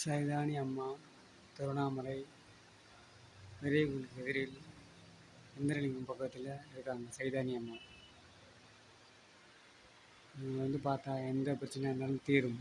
சைதானி அம்மா திருவண்ணாமலை நிறைவுக்கு எதிரில் இந்திரலிங்கம் பக்கத்தில் இருக்காங்க சைதானி அம்மா. இவங்க வந்து பார்த்தா எந்த பிரச்சனையாக இருந்தாலும் தீரும்.